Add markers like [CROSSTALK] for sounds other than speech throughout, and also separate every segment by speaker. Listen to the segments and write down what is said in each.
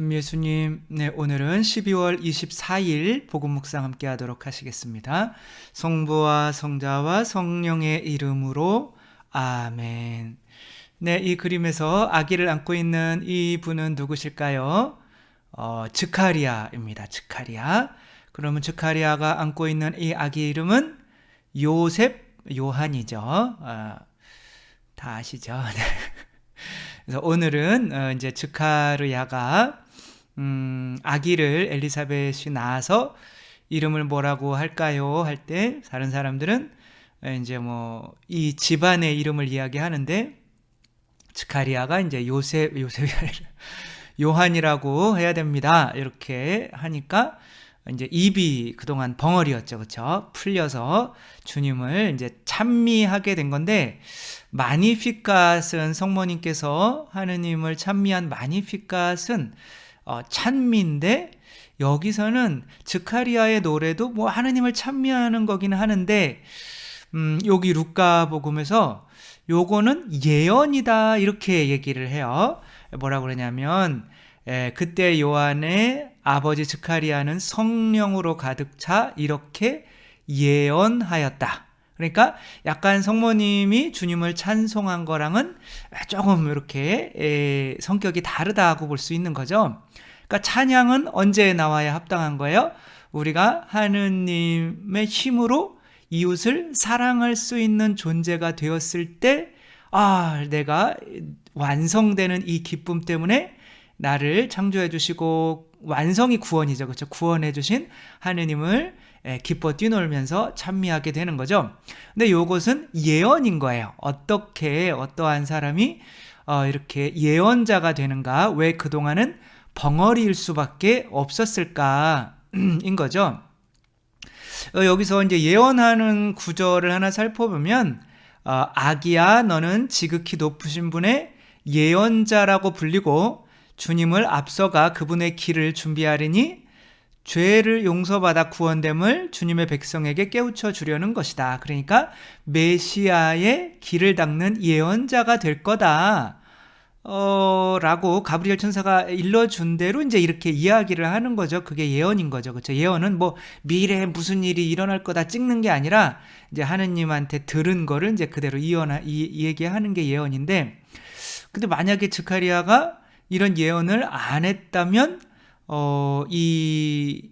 Speaker 1: 참 예수님, 네, 오늘은 12월 24일 복음 묵상 함께 하도록 하시겠습니다. 성부와 성자와 성령의 이름으로 아멘. 네, 이 그림에서 아기를 안고 있는 이 분은 누구실까요? 어, 즈카리아입니다. 즈카리아. 그러면 즈카리아가 안고 있는 이 아기 이름은 요셉 요한이죠. 아, 다 아시죠? [LAUGHS] 네. 그래서 오늘은 어, 이제 즈카르야가 음, 아기를 엘리사벳이 낳아서 이름을 뭐라고 할까요? 할 때 다른 사람들은 이제 뭐 이 집안의 이름을 이야기하는데 즈카리아가 이제 요셉 요셉이 [LAUGHS] 요한이라고 해야 됩니다. 이렇게 하니까 이제 입이 그동안 벙어리였죠. 그렇죠? 풀려서 주님을 이제 찬미하게 된 건데 마니피갓은 성모님께서 하느님을 찬미한 마니피갓은 어, 찬미인데 여기서는 즈카리아의 노래도 뭐 하느님을 찬미하는 거기는 하는데 음, 여기 루카 복음에서 요거는 예언이다 이렇게 얘기를 해요. 뭐라고 그러냐면 에, 그때 요한의 아버지 즈카리아는 성령으로 가득 차 이렇게 예언하였다. 그러니까 약간 성모님이 주님을 찬송한 거랑은 조금 이렇게 성격이 다르다고 볼 수 있는 거죠. 그러니까 찬양은 언제 나와야 합당한 거예요? 우리가 하느님의 힘으로 이웃을 사랑할 수 있는 존재가 되었을 때, 아, 내가 완성되는 이 기쁨 때문에 나를 창조해 주시고 완성이 구원이죠. 그렇죠? 구원해 주신 하느님을 예, 기뻐 뛰놀면서 찬미하게 되는 거죠. 근데 요것은 예언인 거예요. 어떻게 어떠한 사람이 어, 이렇게 예언자가 되는가? 왜 그동안은 벙어리일 수밖에 없었을까? [CLEARS THROAT] 인 거죠. 어, 여기서 이제 예언하는 구절을 하나 살펴보면 어, 아기야 너는 지극히 높으신 분의 예언자라고 불리고 주님을 앞서가 그분의 길을 준비하리니 죄를 용서받아 구원됨을 주님의 백성에게 깨우쳐 주려는 것이다. 그러니까 메시아의 길을 닦는 예언자가 될 거다. 어, 라고 가브리엘 천사가 일러준 대로 이제 이렇게 이야기를 하는 거죠. 그게 예언인 거죠. 그렇죠. 예언은 뭐 미래에 무슨 일이 일어날 거다 찍는 게 아니라 이제 하느님한테 들은 거를 이제 그대로 이언, 이, 얘기하는 게 예언인데 근데 만약에 즈카리아가 이런 예언을 안 했다면 어, 이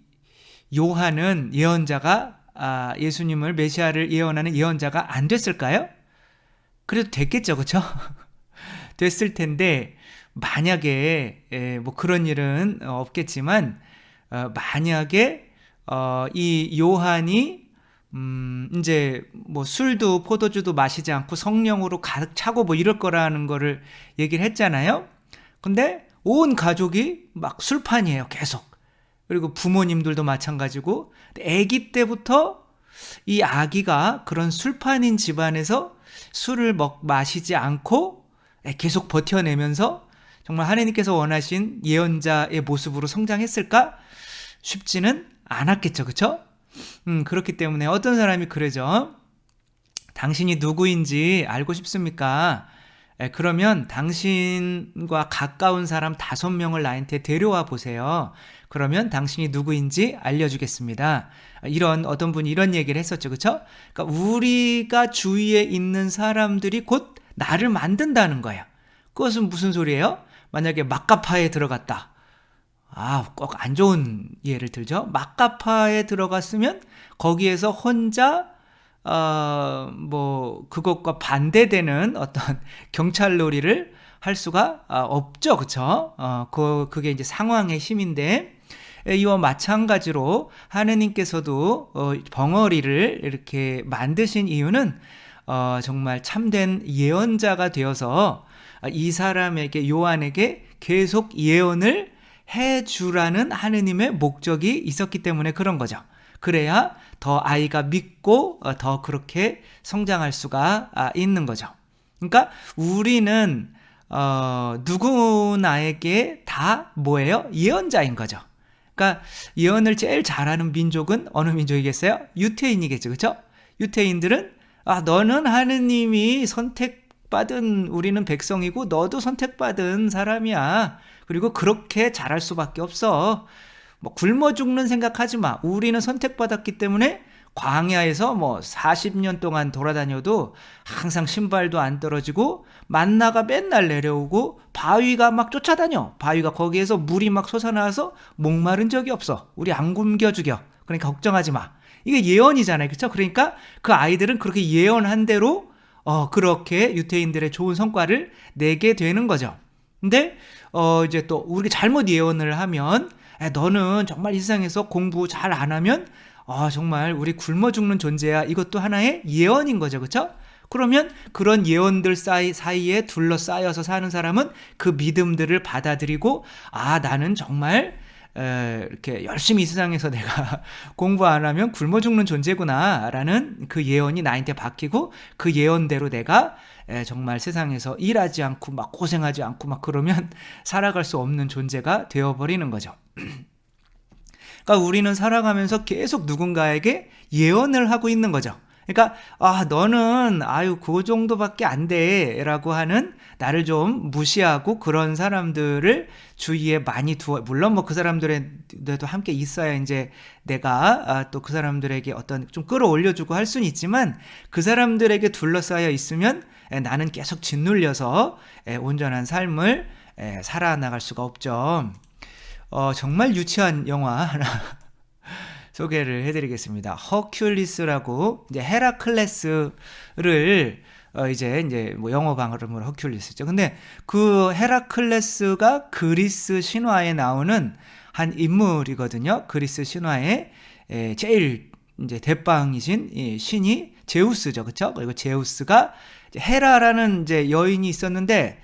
Speaker 1: 요한은 예언자가 아, 예수님을 메시아를 예언하는 예언자가 안 됐을까요? 그래도 됐겠죠, 그렇죠? [LAUGHS] 됐을 텐데 만약에 에, 뭐 그런 일은 없겠지만 어, 만약에 어, 이 요한이 음, 이제 뭐 술도 포도주도 마시지 않고 성령으로 가득 차고 뭐 이럴 거라는 거를 얘기를 했잖아요. 근데 온 가족이 막 술판이에요, 계속. 그리고 부모님들도 마찬가지고, 아기 때부터 이 아기가 그런 술판인 집안에서 술을 먹, 마시지 않고 계속 버텨내면서 정말 하나님께서 원하신 예언자의 모습으로 성장했을까? 쉽지는 않았겠죠, 그쵸? 음, 그렇기 때문에 어떤 사람이 그러죠. 당신이 누구인지 알고 싶습니까? 예, 그러면 당신과 가까운 사람 다섯 명을 나한테 데려와 보세요. 그러면 당신이 누구인지 알려주겠습니다. 이런 어떤 분이 이런 얘기를 했었죠, 그렇죠? 그러니까 우리가 주위에 있는 사람들이 곧 나를 만든다는 거예요. 그것은 무슨 소리예요? 만약에 막가파에 들어갔다. 아, 꼭 안 좋은 예를 들죠. 막가파에 들어갔으면 거기에서 혼자 어, 뭐, 그것과 반대되는 어떤 [LAUGHS] 경찰 놀이를 할 수가 어, 없죠. 그쵸? 어, 그, 그게 이제 상황의 힘인데, 이와 마찬가지로 하느님께서도 어, 벙어리를 이렇게 만드신 이유는 어, 정말 참된 예언자가 되어서 이 사람에게 요한에게 계속 예언을 해주라는 하느님의 목적이 있었기 때문에 그런 거죠. 그래야 더 아이가 믿고 어, 더 그렇게 성장할 수가 아, 있는 거죠. 그러니까 우리는 어, 누구나에게 다 뭐예요? 예언자인 거죠. 그러니까 예언을 제일 잘하는 민족은 어느 민족이겠어요? 유태인이겠죠. 그렇죠? 유태인들은 아, 너는 하느님이 선택받은 우리는 백성이고 너도 선택받은 사람이야. 그리고 그렇게 잘할 수밖에 없어. 뭐 굶어 죽는 생각하지 마. 우리는 선택받았기 때문에 광야에서 뭐 40년 동안 돌아다녀도 항상 신발도 안 떨어지고 만나가 맨날 내려오고 바위가 막 쫓아다녀. 바위가 거기에서 물이 막 솟아나와서 목마른 적이 없어. 우리 안 굶겨 죽여. 그러니까 걱정하지 마. 이게 예언이잖아요. 그렇죠? 그러니까 그 아이들은 그렇게 예언한 대로 어 그렇게 유태인들의 좋은 성과를 내게 되는 거죠. 근데 어 이제 또 우리가 잘못 예언을 하면 에, 너는 정말 이 세상에서 공부 잘 안 하면 아, 정말 우리 굶어 죽는 존재야. 이것도 하나의 예언인 거죠. 그렇죠? 그러면 그런 예언들 사이, 사이에 둘러싸여서 사는 사람은 그 믿음들을 받아들이고 아, 나는 정말 에, 이렇게 열심히 이 세상에서 [LAUGHS] 내가 공부 안 하면 굶어 죽는 존재구나라는 그 예언이 나한테 박히고 그 예언대로 내가 에, 정말 세상에서 일하지 않고 막 고생하지 않고 막 그러면 [LAUGHS] 살아갈 수 없는 존재가 되어버리는 거죠. [CLEARS THROAT] 그러니까 우리는 살아가면서 계속 누군가에게 예언을 하고 있는 거죠. 그러니까 아 너는 아유 그 정도밖에 안 돼라고 하는 나를 좀 무시하고 그런 사람들을 주위에 많이 두어 물론 뭐 그 사람들에도 함께 있어야 이제 내가 아, 또 그 사람들에게 어떤 좀 끌어올려주고 할 수는 있지만 그 사람들에게 둘러싸여 있으면 에, 나는 계속 짓눌려서 에, 온전한 삶을 에, 살아나갈 수가 없죠. 어, 정말 유치한 영화 하나 [LAUGHS] 소개를 해드리겠습니다. 허큘리스라고 이제 헤라클레스를 어, 이제 이제 뭐 영어 방언으로 허큘리스죠. 근데 그 헤라클레스가 그리스 신화에 나오는 한 인물이거든요. 그리스 신화에 에, 제일 이제 대빵이신 이 신이 제우스죠, 그렇죠? 그리고 제우스가 헤라라는 이제 여인이 있었는데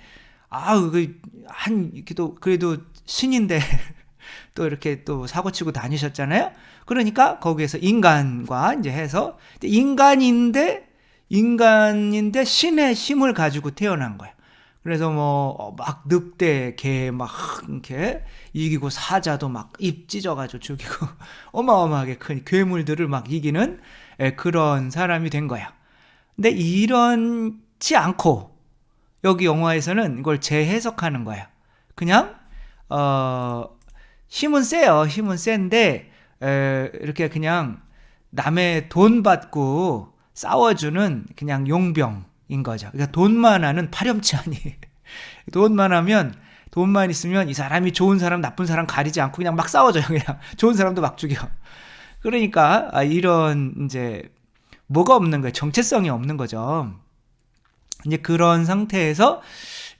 Speaker 1: 아우 그한 그래도 신인데 [LAUGHS] 또 이렇게 또 사고치고 다니셨잖아요. 그러니까 거기에서 인간과 이제 해서 인간인데 인간인데 신의 힘을 가지고 태어난 거예요. 그래서 뭐 막 늑대, 개 막 이렇게 이기고 사자도 막 입 찢어가지고 죽이고 [LAUGHS] 어마어마하게 큰 괴물들을 막 이기는 예, 그런 사람이 된 거야. 근데 이런지 않고 여기 영화에서는 이걸 재해석하는 거야. 그냥 어 힘은 세요. 힘은 센데 에, 이렇게 그냥 남의 돈 받고 싸워주는 그냥 용병인 거죠. 그러니까 돈만 하는 파렴치하니 [LAUGHS] 돈만 하면 돈만 있으면 이 사람이 좋은 사람 나쁜 사람 가리지 않고 그냥 막 싸워줘요. 그냥 좋은 사람도 막 죽여. 그러니까 아, 이런 이제 뭐가 없는 거예요. 정체성이 없는 거죠. 이제 그런 상태에서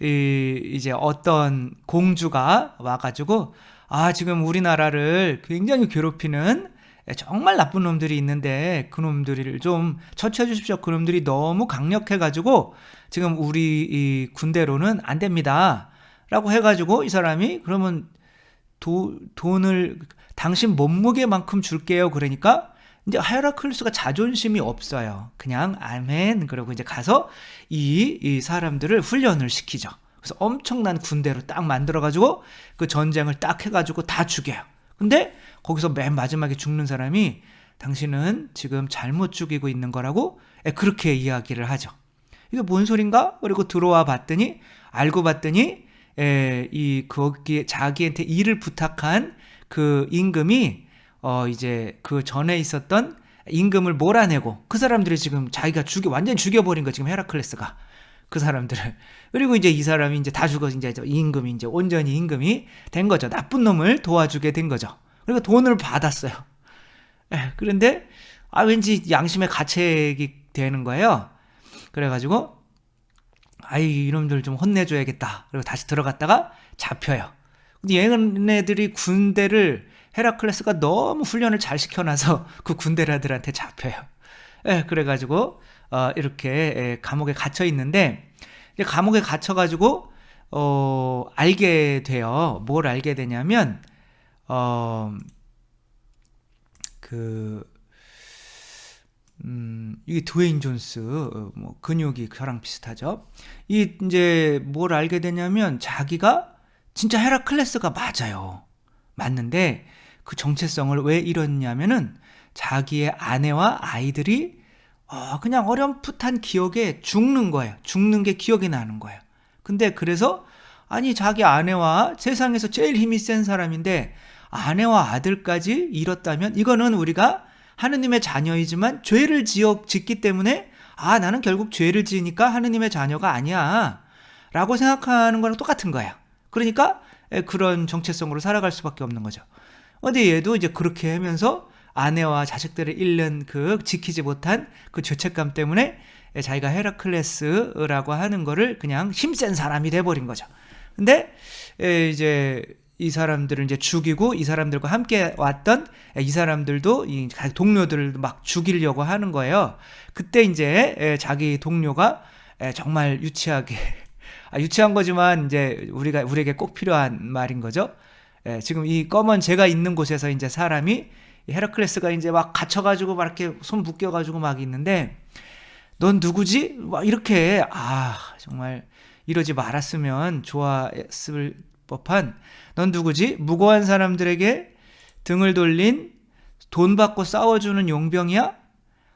Speaker 1: 이, 이제 어떤 공주가 와가지고 아, 지금 우리나라를 굉장히 괴롭히는 정말 나쁜 놈들이 있는데 그 놈들을 좀 처치해 주십시오. 그 놈들이 너무 강력해가지고 지금 우리 이 군대로는 안 됩니다. 라고 해가지고 이 사람이 그러면 도, 돈을 당신 몸무게만큼 줄게요. 그러니까 이제 헤라클루스가 자존심이 없어요. 그냥 아멘. 그러고 이제 가서 이, 이 사람들을 훈련을 시키죠. 그래서 엄청난 군대로 딱 만들어가지고 그 전쟁을 딱 해가지고 다 죽여요. 근데 거기서 맨 마지막에 죽는 사람이 당신은 지금 잘못 죽이고 있는 거라고 그렇게 이야기를 하죠. 이게 뭔 소린가? 그리고 들어와 봤더니 알고 봤더니 에, 이 거기에 자기한테 일을 부탁한 그 임금이 어 이제 그 전에 있었던 임금을 몰아내고 그 사람들이 지금 자기가 죽여 완전 죽여버린 거 지금 헤라클레스가 그 사람들을. [LAUGHS] 그리고 이제 이 사람이 이제 다 죽어 이제 임금이 이제 온전히 임금이 된 거죠. 나쁜 놈을 도와주게 된 거죠. 그리고 돈을 받았어요. 에, 예, 그런데 아 왠지 양심의 가책이 되는 거예요. 그래가지고 아이 이놈들 좀 혼내줘야겠다. 그리고 다시 들어갔다가 잡혀요. 근데 얘네들이 군대를 헤라클레스가 너무 훈련을 잘 시켜놔서 [LAUGHS] 그 군대라들한테 잡혀요. 에, 예, 그래가지고 어, 이렇게 감옥에 갇혀 있는데 감옥에 갇혀가지고 어, 알게 돼요. 뭘 알게 되냐면 어, 그 음, 이게 드웨인 존스, 어, 뭐, 근육이 저랑 비슷하죠. 이, 이제, 뭘 알게 되냐면, 자기가 진짜 헤라클레스가 맞아요. 맞는데, 그 정체성을 왜 이뤘냐면은, 자기의 아내와 아이들이 어, 그냥 어렴풋한 기억에 죽는 거예요. 죽는 게 기억이 나는 거예요. 근데 그래서 아니 자기 아내와 세상에서 제일 힘이 센 사람인데 아내와 아들까지 잃었다면 이거는 우리가 하느님의 자녀이지만 죄를 지어 짓기 때문에 아 나는 결국 죄를 지으니까 하느님의 자녀가 아니야 라고 생각하는 거랑 똑같은 거야 그러니까 그런 정체성으로 살아갈 수밖에 없는 거죠 근데 얘도 이제 그렇게 하면서 아내와 자식들을 잃는 그 지키지 못한 그 죄책감 때문에 자기가 헤라클레스라고 하는 거를 그냥 힘센 사람이 돼버린 거죠. 근데 이제 이 사람들을 이제 죽이고 이 사람들과 함께 왔던 이 사람들도 이 동료들을 막 죽이려고 하는 거예요. 그때 이제 자기 동료가 정말 유치하게 아, 유치한 거지만 이제 우리가 우리에게 꼭 필요한 말인 거죠. 지금 이 검은 제가 있는 곳에서 이제 사람이 헤라클레스가 이제 막 갇혀가지고 막 이렇게 손 묶여가지고 막 있는데 넌 누구지? 막 이렇게 아 정말 이러지 말았으면 좋았을 법한 넌 누구지? 무고한 사람들에게 등을 돌린 돈 받고 싸워주는 용병이야?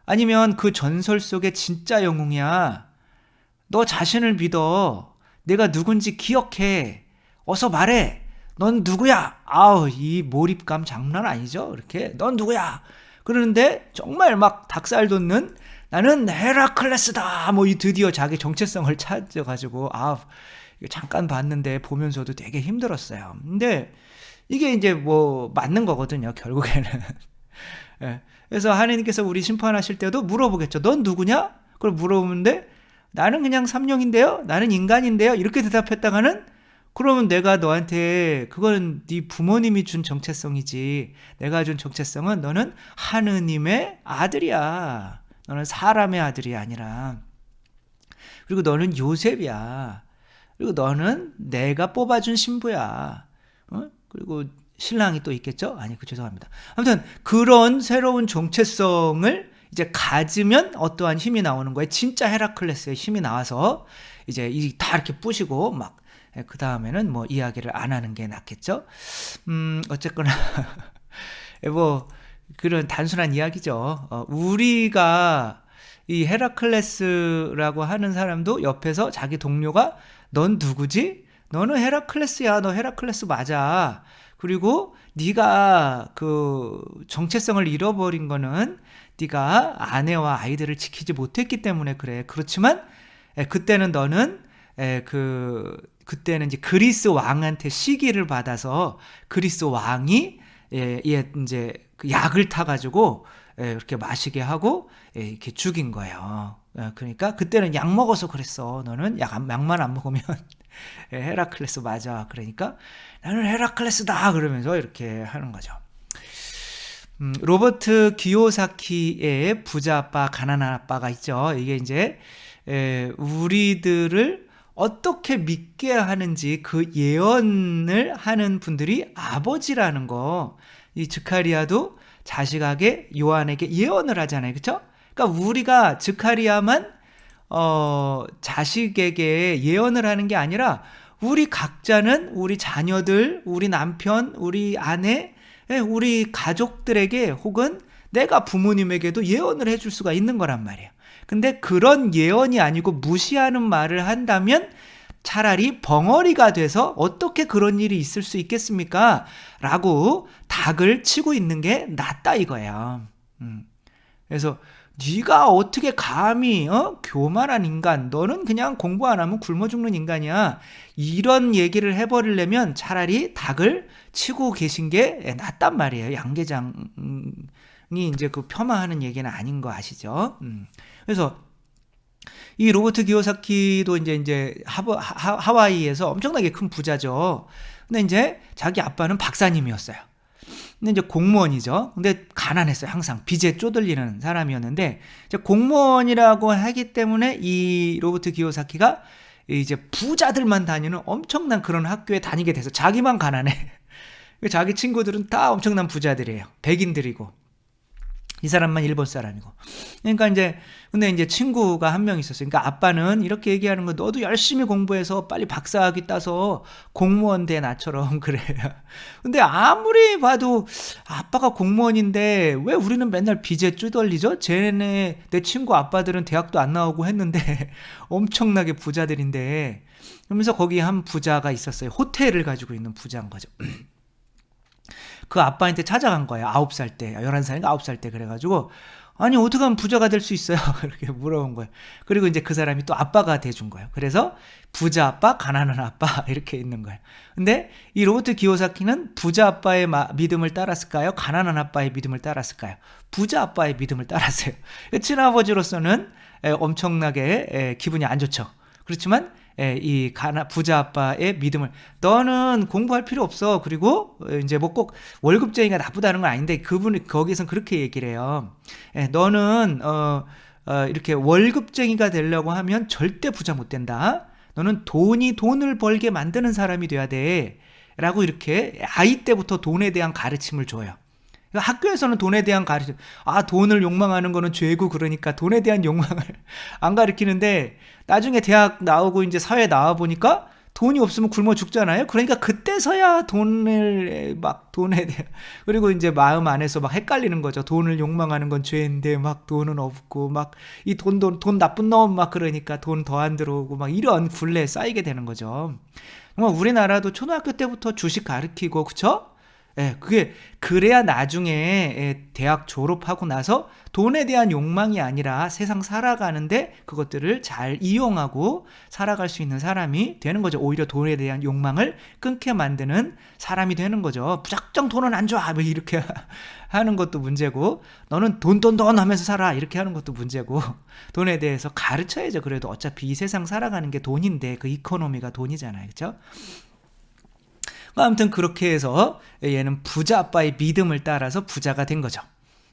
Speaker 1: 아니면 그 전설 속의 진짜 영웅이야? 너 자신을 믿어. 내가 누군지 기억해. 어서 말해. 넌 누구야? 아우, 이 몰입감 장난 아니죠? 이렇게. 넌 누구야? 그러는데 정말 막 닭살 돋는 나는 헤라클레스다. 뭐 이 드디어 자기 정체성을 찾아가지고 아 잠깐 봤는데 보면서도 되게 힘들었어요. 근데 이게 이제 뭐 맞는 거거든요. 결국에는. [LAUGHS] 예. 그래서 하나님께서 우리 심판하실 때도 물어보겠죠. 넌 누구냐? 그걸 물어보는데 나는 그냥 삼룡인데요. 나는 인간인데요. 이렇게 대답했다가는 그러면 내가 너한테 그건 네 부모님이 준 정체성이지. 내가 준 정체성은 너는 하느님의 아들이야. 너는 사람의 아들이 아니라. 그리고 너는 요셉이야. 그리고 너는 내가 뽑아준 신부야. 어? 그리고 신랑이 또 있겠죠? 아니, 그 죄송합니다. 아무튼 그런 새로운 정체성을 이제 가지면 어떠한 힘이 나오는 거예요. 진짜 헤라클레스의 힘이 나와서 이제 이다 이렇게 부시고 막 그 다음에는 뭐 이야기를 안 하는 게 낫겠죠. 음 어쨌거나 [LAUGHS] 뭐 그런 단순한 이야기죠. 어, 우리가 이 헤라클레스라고 하는 사람도 옆에서 자기 동료가 넌 누구지? 너는 헤라클레스야. 너 헤라클레스 맞아. 그리고 네가 그 정체성을 잃어버린 거는 네가 아내와 아이들을 지키지 못했기 때문에 그래. 그렇지만 그때는 너는 그 그때는 이제 그리스 왕한테 시기를 받아서 그리스 왕이 예, 예 이제 그 약을 타가지고 예, 이렇게 마시게 하고 예, 이렇게 죽인 거예요. 예, 그러니까 그때는 약 먹어서 그랬어. 너는 약 약만 안 먹으면 [LAUGHS] 예, 헤라클레스 맞아. 그러니까 나는 헤라클레스다 그러면서 이렇게 하는 거죠. 음, 로버트 기요사키의 부자 아빠, 가난한 아빠가 있죠. 이게 이제 에, 우리들을 어떻게 믿게 하는지 그 예언을 하는 분들이 아버지라는 거. 이 즈카리아도 자식에게 요한에게 예언을 하잖아요. 그렇죠? 그러니까 우리가 즈카리아만 어, 자식에게 예언을 하는 게 아니라 우리 각자는 우리 자녀들, 우리 남편, 우리 아내, 예, 우리 가족들에게 혹은 내가 부모님에게도 예언을 해줄 수가 있는 거란 말이에요. 근데 그런 예언이 아니고 무시하는 말을 한다면 차라리 벙어리가 돼서 어떻게 그런 일이 있을 수 있겠습니까? 라고 닭을 치고 있는 게 낫다 이거예요. 음. 그래서 네가 어떻게 감히 어? 교만한 인간 너는 그냥 공부 안 하면 굶어 죽는 인간이야 이런 얘기를 해버리려면 차라리 닭을 치고 계신 게 낫단 말이에요 양계장이 이제 그 폄하하는 얘기는 아닌 거 아시죠 음. 그래서 이 로버트 기요사키도 이제 이제 하버, 하, 하와이에서 엄청나게 큰 부자죠 근데 이제 자기 아빠는 박사님이었어요 근데 이제 공무원이죠. 근데 가난했어요. 항상 빚에 쪼들리는 사람이었는데 이제 공무원이라고 하기 때문에 이 로버트 기요사키가 이제 부자들만 다니는 엄청난 그런 학교에 다니게 돼서 자기만 가난해. [LAUGHS] 자기 친구들은 다 엄청난 부자들이에요. 백인들이고. 이 사람만 일본 사람이고. 그러니까 이제 근데 이제 친구가 한 명 있었어요. 그러니까 아빠는 이렇게 얘기하는 거 너도 열심히 공부해서 빨리 박사학위 따서 공무원 돼 나처럼 [LAUGHS] 그래. 근데 아무리 봐도 아빠가 공무원인데 왜 우리는 맨날 빚에 쭈덜리죠? 쟤네 내 친구 아빠들은 대학도 안 나오고 했는데 [LAUGHS] 엄청나게 부자들인데 그러면서 거기 한 부자가 있었어요. 호텔을 가지고 있는 부자인 거죠. [CLEARS THROAT] 그 아빠한테 찾아간 거예요. 아홉 살 때, 열한 살인가 아홉 살 때 그래가지고 아니 어떻게 하면 부자가 될 수 있어요? [LAUGHS] 이렇게 물어본 거예요. 그리고 이제 그 사람이 또 아빠가 돼준 거예요. 그래서 부자 아빠, 가난한 아빠 [LAUGHS] 이렇게 있는 거예요. 근데 이 로버트 기요사키는 부자 아빠의 믿음을 따랐을까요? 가난한 아빠의 믿음을 따랐을까요? 부자 아빠의 믿음을 따랐어요. [LAUGHS] 친아버지로서는 엄청나게 기분이 안 좋죠. 그렇지만 예, 이 가나 부자 아빠의 믿음을 너는 공부할 필요 없어. 그리고 이제 뭐 꼭 월급쟁이가 나쁘다는 건 아닌데 그분이 거기선 그렇게 얘기를 해요. 예, 너는 어, 어 이렇게 월급쟁이가 되려고 하면 절대 부자 못 된다. 너는 돈이 돈을 벌게 만드는 사람이 돼야 돼. 라고 이렇게 아이 때부터 돈에 대한 가르침을 줘요. 그러니까 학교에서는 돈에 대한 가르침, 아, 돈을 욕망하는 거는 죄고 그러니까 돈에 대한 욕망을 [LAUGHS] 안 가르치는데 나중에 대학 나오고 이제 사회 나와 보니까 돈이 없으면 굶어 죽잖아요. 그러니까 그때서야 돈을 막 돈에 [LAUGHS] 대한 그리고 이제 마음 안에서 막 헷갈리는 거죠. 돈을 욕망하는 건 죄인데 막 돈은 없고 막 이 돈 돈 돈 나쁜 놈 막 그러니까 돈 더 안 들어오고 막 이런 굴레에 쌓이게 되는 거죠. 우리나라도 초등학교 때부터 주식 가르치고 그쵸? 예, 그게 그래야 나중에 예, 대학 졸업하고 나서 돈에 대한 욕망이 아니라 세상 살아가는데 그것들을 잘 이용하고 살아갈 수 있는 사람이 되는 거죠. 오히려 돈에 대한 욕망을 끊게 만드는 사람이 되는 거죠. 무작정 돈은 안 좋아. 뭐 이렇게 [LAUGHS] 하는 것도 문제고 너는 돈 돈 돈 하면서 살아. 이렇게 하는 것도 문제고 [LAUGHS] 돈에 대해서 가르쳐야죠. 그래도 어차피 이 세상 살아가는 게 돈인데 그 이코노미가 돈이잖아요. 그렇죠? 아무튼 그렇게 해서 얘는 부자 아빠의 믿음을 따라서 부자가 된 거죠.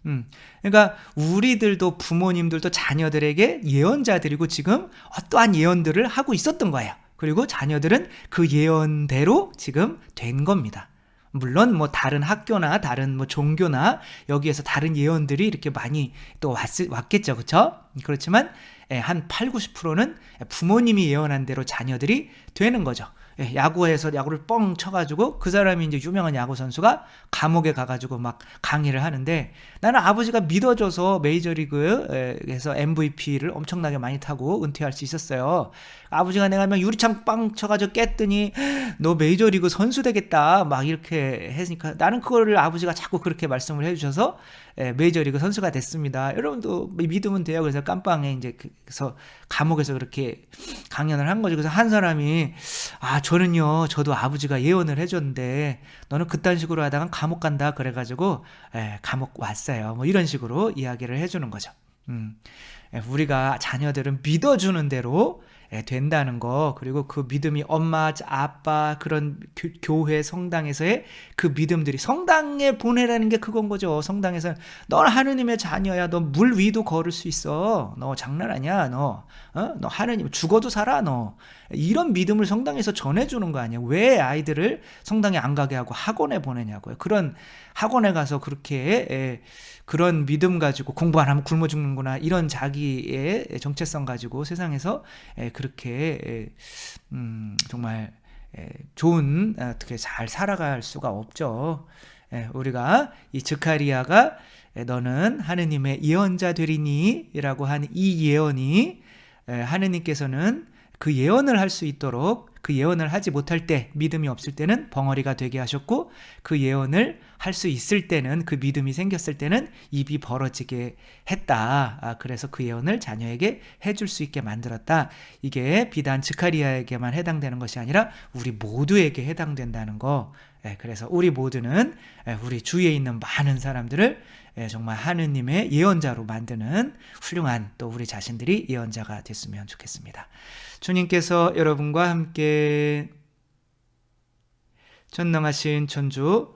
Speaker 1: 음, 그러니까 우리들도 부모님들도 자녀들에게 예언자들이고 지금 어떠한 예언들을 하고 있었던 거예요. 그리고 자녀들은 그 예언대로 지금 된 겁니다. 물론 뭐 다른 학교나 다른 뭐 종교나 여기에서 다른 예언들이 이렇게 많이 또 왔, 왔겠죠. 그렇죠? 그렇지만 예, 한 8, 90%는 부모님이 예언한 대로 자녀들이 되는 거죠. 예, 야구에서 야구를 뻥 쳐가지고 그 사람이 이제 유명한 야구 선수가 감옥에 가가지고 막 강의를 하는데 나는 아버지가 믿어줘서 메이저리그에서 MVP를 엄청나게 많이 타고 은퇴할 수 있었어요. 아버지가 내가 막 유리창 빵 쳐가지고 깼더니 너 메이저리그 선수 되겠다 막 이렇게 했으니까 나는 그거를 아버지가 자꾸 그렇게 말씀을 해주셔서 예, 메이저리그 선수가 됐습니다. 여러분도 믿으면 돼요. 그래서 깜빵에 이제 그래서 감옥에서 그렇게 강연을 한 거죠. 그래서 한 사람이 아 저는요 저도 아버지가 예언을 해줬는데 너는 그딴 식으로 하다가 감옥 간다 그래가지고 예, 감옥 왔어요. 뭐 이런 식으로 이야기를 해주는 거죠. 음, 예, 우리가 자녀들은 믿어주는 대로 예, 된다는 거. 그리고 그 믿음이 엄마 아빠 그런 교, 회 성당에서의 그 믿음들이 성당에 보내라는 게 그건 거죠. 성당에서 넌 하느님의 자녀야. 너 물 위도 걸을 수 있어. 너 장난 아니야 너. 어? 너 하느님 죽어도 살아 너. 이런 믿음을 성당에서 전해주는 거 아니야. 왜 아이들을 성당에 안 가게 하고 학원에 보내냐고요. 그런 학원에 가서 그렇게 에, 그런 믿음 가지고 공부 안 하면 굶어 죽는구나. 이런 자기의 정체성 가지고 세상에서 그렇게 음, 정말 좋은 어떻게 잘 살아갈 수가 없죠. 우리가 이 즈카리아가 너는 하느님의 예언자 되리니라고 하는 이 예언이 하느님께서는 그 예언을 할 수 있도록 그 예언을 하지 못할 때 믿음이 없을 때는 벙어리가 되게 하셨고 그 예언을 할 수 있을 때는 그 믿음이 생겼을 때는 입이 벌어지게 했다. 아, 그래서 그 예언을 자녀에게 해줄 수 있게 만들었다. 이게 비단 즈카리아에게만 해당되는 것이 아니라 우리 모두에게 해당된다는 거. 예, 그래서 우리 모두는 예, 우리 주위에 있는 많은 사람들을 예, 정말 하느님의 예언자로 만드는 훌륭한 또 우리 자신들이 예언자가 됐으면 좋겠습니다. 주님께서 여러분과 함께 전능하신 천주